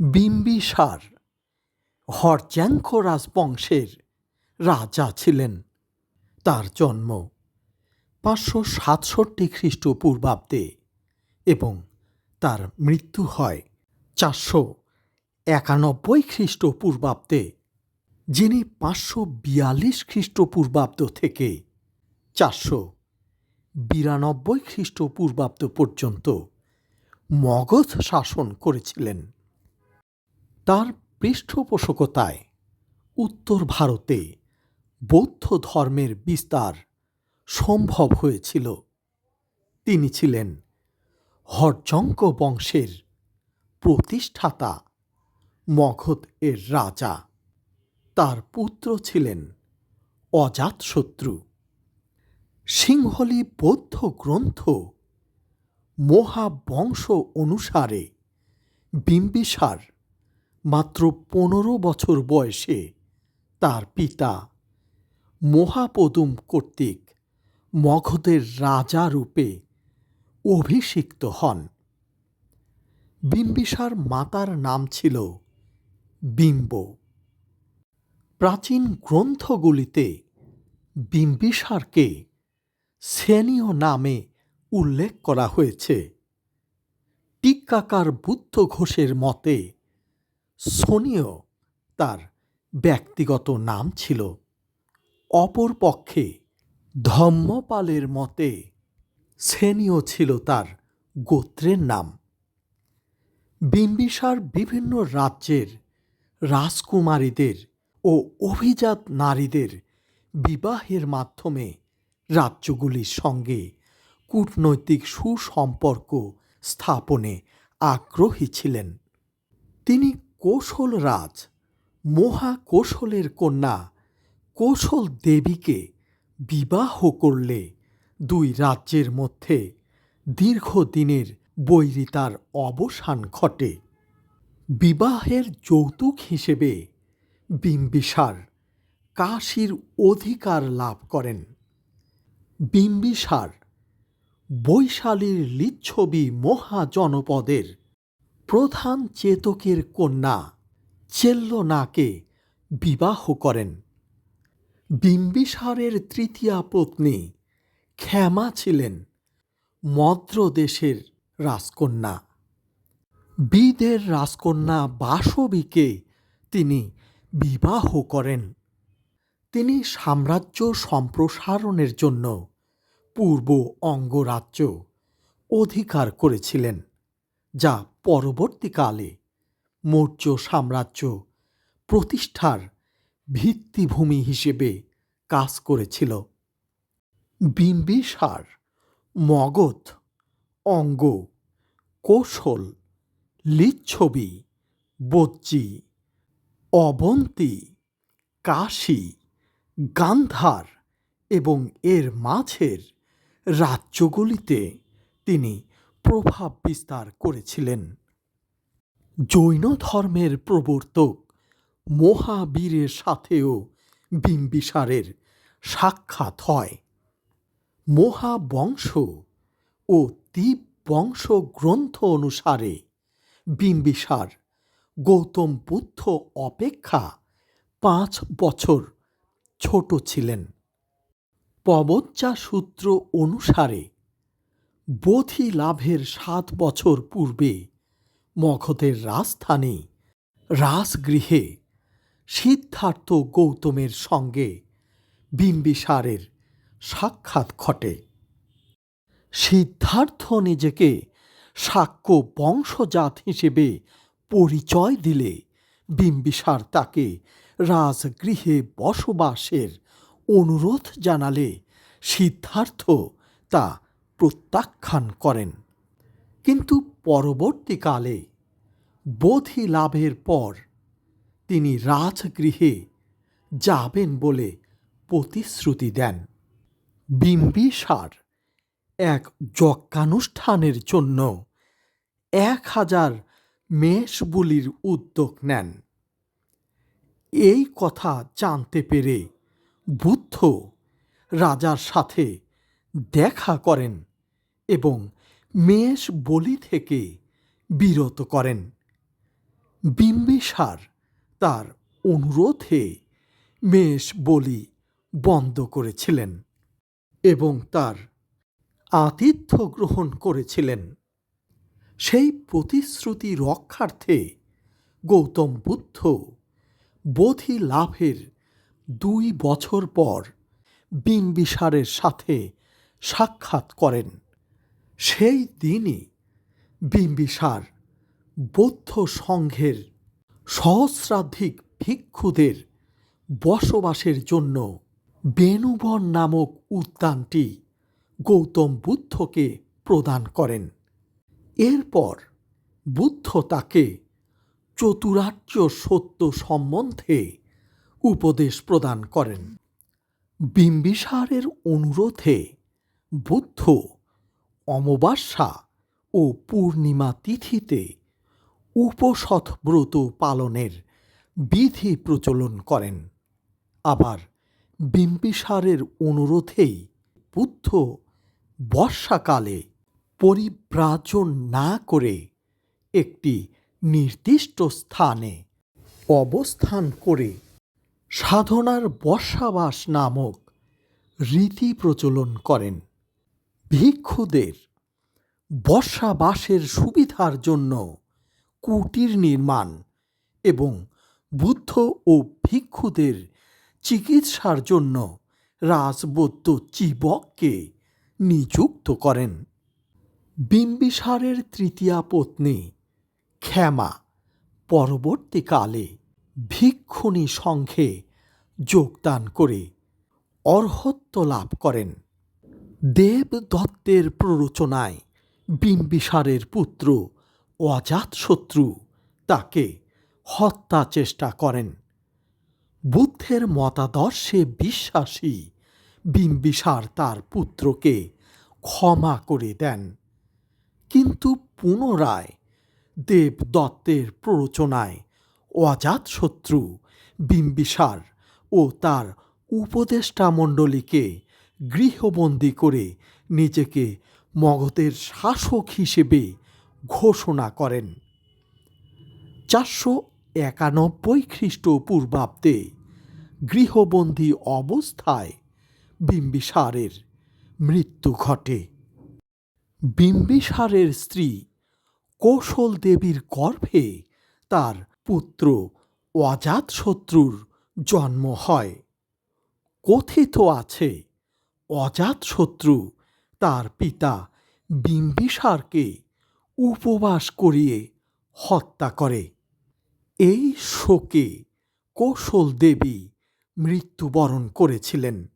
বিম্বিসার হরজ্যাঙ্ক রাজবংশের রাজা ছিলেন। তার জন্ম পাঁচশো সাতষট্টি খ্রিস্টপূর্বাব্দে এবং তার মৃত্যু হয় চারশো একানব্বই খ্রিস্টপূর্বাব্দে, যিনি পাঁচশো বিয়াল্লিশ খ্রিস্টপূর্বাব্দ থেকে চারশো বিরানব্বই খ্রিস্টপূর্বাব্দ পর্যন্ত মগধ শাসন করেছিলেন। তার পৃষ্ঠপোষকতায় উত্তর ভারতে বৌদ্ধ ধর্মের বিস্তার সম্ভব হয়েছিল। তিনি ছিলেন হরজঙ্ক বংশের প্রতিষ্ঠাতা মগধ এর রাজা। তার পুত্র ছিলেন অজাতশত্রু সিংহলি বৌদ্ধ গ্রন্থ মহাবংশ অনুসারে বিম্বিসার মাত্র পনেরো বছর বয়সে তার পিতা মহাপদুম কর্তৃক মগধের রাজা রূপে অভিষিক্ত হন। বিম্বিসার মাতার নাম ছিল বিম্ব। প্রাচীন গ্রন্থগুলিতে বিম্বিসারকে শ্রেণীয় নামে উল্লেখ করা হয়েছে। টিক্কাকার বুদ্ধ ঘোষের মতে সোনীয় তার ব্যক্তিগত নাম ছিল। অপরপক্ষে ধম্মপালের মতে শ্রেণীয় ছিল তার গোত্রের নাম। বিম্বিসার বিভিন্ন রাজ্যের রাজকুমারীদের ও অভিজাত নারীদের বিবাহের মাধ্যমে রাজ্যগুলির সঙ্গে কূটনৈতিক সুসম্পর্ক স্থাপনে আগ্রহী ছিলেন। তিনি কৌশল রাজ মহাকৌশলের কন্যা, কৌশল দেবীকে বিবাহ করলে দুই রাজ্যের মধ্যে দীর্ঘদিনের বৈরিতার অবসান ঘটে। বিবাহের যৌতুক হিসেবে বিম্বিসার কাশীর অধিকার লাভ করেন। বিম্বিসার বৈশালীর লিচ্ছবি মহাজনপদের প্রধান চেতকের কন্যা চেল্লনাকে বিবাহ করেন। বিম্বিসারের তৃতীয়া পত্নী ক্ষমা ছিলেন মদ্র দেশের রাজকন্যা। বিদের রাজকন্যা বাসবীকে তিনি বিবাহ করেন। তিনি সাম্রাজ্য সম্প্রসারণের জন্য পূর্ব অঙ্গরাজ্য অধিকার করেছিলেন। যা পরবর্তীকালে মৌর্য সাম্রাজ্য প্রতিষ্ঠার ভিত্তিভূমি হিসেবে কাজ করেছিল। বিম্বিসার মগধ, অঙ্গ, কৌশল, লিচ্ছবি, বজ্জি, অবন্তী, কাশী, গান্ধার এবং এর মাঝের রাজ্যগুলিতে তিনি প্রভাব বিস্তার করেছিলেন। জৈন ধর্মের প্রবর্তক মহাবীরের সাথেও বিম্বিসারের সাক্ষাৎ হয়। মহাবংশ ও দ্বীপ বংশ গ্রন্থ অনুসারে বিম্বিসার গৌতম বুদ্ধ অপেক্ষা পাঁচ বছর ছোট ছিলেন। পবজ্জা সূত্র অনুসারে বোধি লাভের সাত বছর পূর্বে মগধের রাজধানী রাজগৃহে সিদ্ধার্থ গৌতমের সঙ্গে বিম্বিসারের সাক্ষাৎ ঘটে। সিদ্ধার্থ নিজেকে সাক্ষ্য বংশজাত হিসেবে পরিচয় দিলে বিম্বিসার তাকে রাজগৃহে বসবাসের অনুরোধ জানালে সিদ্ধার্থ তা প্রত্যাখ্যান করেন। কিন্তু পরবর্তীকালে বোধি লাভের পর তিনি রাজগৃহে যাবেন বলে প্রতিশ্রুতি দেন। বিম্বিসার এক যজ্ঞানুষ্ঠানের জন্য এক হাজার মেষ বলির উদ্যোগ নেন। এই কথা জানতে পেরে বুদ্ধ রাজার সাথে দেখা করেন এবং মেষ বলি থেকে বিরত করেন। বিম্বিসার তার অনুরোধে মেষ বলি বন্ধ করেছিলেন এবং তার আতিথ্য গ্রহণ করেছিলেন। সেই প্রতিশ্রুতি রক্ষার্থে গৌতম বুদ্ধ বোধি লাভের দুই বছর পর বিম্বিসারের সাথে সাক্ষাৎ করেন। সেই দিনই বিম্বিসার বৌদ্ধ সংঘের সহস্রাধিক ভিক্ষুদের বসবাসের জন্য বেণুবন নামক উদ্যানটি গৌতম বুদ্ধকে প্রদান করেন। এরপর বুদ্ধ তাকে চতুরার্য সত্য সম্বন্ধে উপদেশ প্রদান করেন। বিম্বিসারের অনুরোধে বুদ্ধ অমাবস্যা ও পূর্ণিমা তিথিতে উপসৎ ব্রত পালনের বিধি প্রচলন করেন। আবার বিম্বিসারের অনুরোধেই বুদ্ধ বর্ষাকালে পরিব্রাজন না করে একটি নির্দিষ্ট স্থানে অবস্থান করে সাধনার বর্ষাবাস নামক রীতি প্রচলন করেন। ভিক্ষুদের বর্ষাবাসের সুবিধার জন্য কুটির নির্মাণ এবং বুদ্ধ ও ভিক্ষুদের চিকিৎসার জন্য রাজবৈদ্য চিবককে নিযুক্ত করেন। বিম্বিসারের তৃতীয়া পত্নী ক্ষমা পরবর্তীকালে ভিক্ষুণী সংঘে যোগদান করে অর্হত্ব লাভ করেন। দেব দত্তের প্ররোচনায় বিম্বিসারের পুত্র অজাতশত্রু তাকে হত্যা চেষ্টা করেন। বুদ্ধের মতাদর্শে বিশ্বাসী বিম্বিসার তার পুত্রকে ক্ষমা করে দেন। কিন্তু পুনরায় দেবদত্তের প্ররোচনায় অজাতশত্রু বিম্বিসার ও তার উপদেষ্টা মণ্ডলীকে গৃহবন্দী করে নিজেকে মগধের শাসক হিসেবে ঘোষণা করেন। চারশো একানব্বই খ্রিস্টপূর্বাব্দে গৃহবন্দী অবস্থায় বিম্বিসারের মৃত্যু ঘটে। বিম্বিসারের স্ত্রী কৌশল দেবীর গর্ভে তার পুত্র অজাতশত্রুর জন্ম হয়। কথিত আছে অজাতশত্রু তার পিতা বিম্বিসারকে উপবাস করিয়ে হত্যা করে। এই শোকে কৌশল দেবী মৃত্যুবরণ করেছিলেন।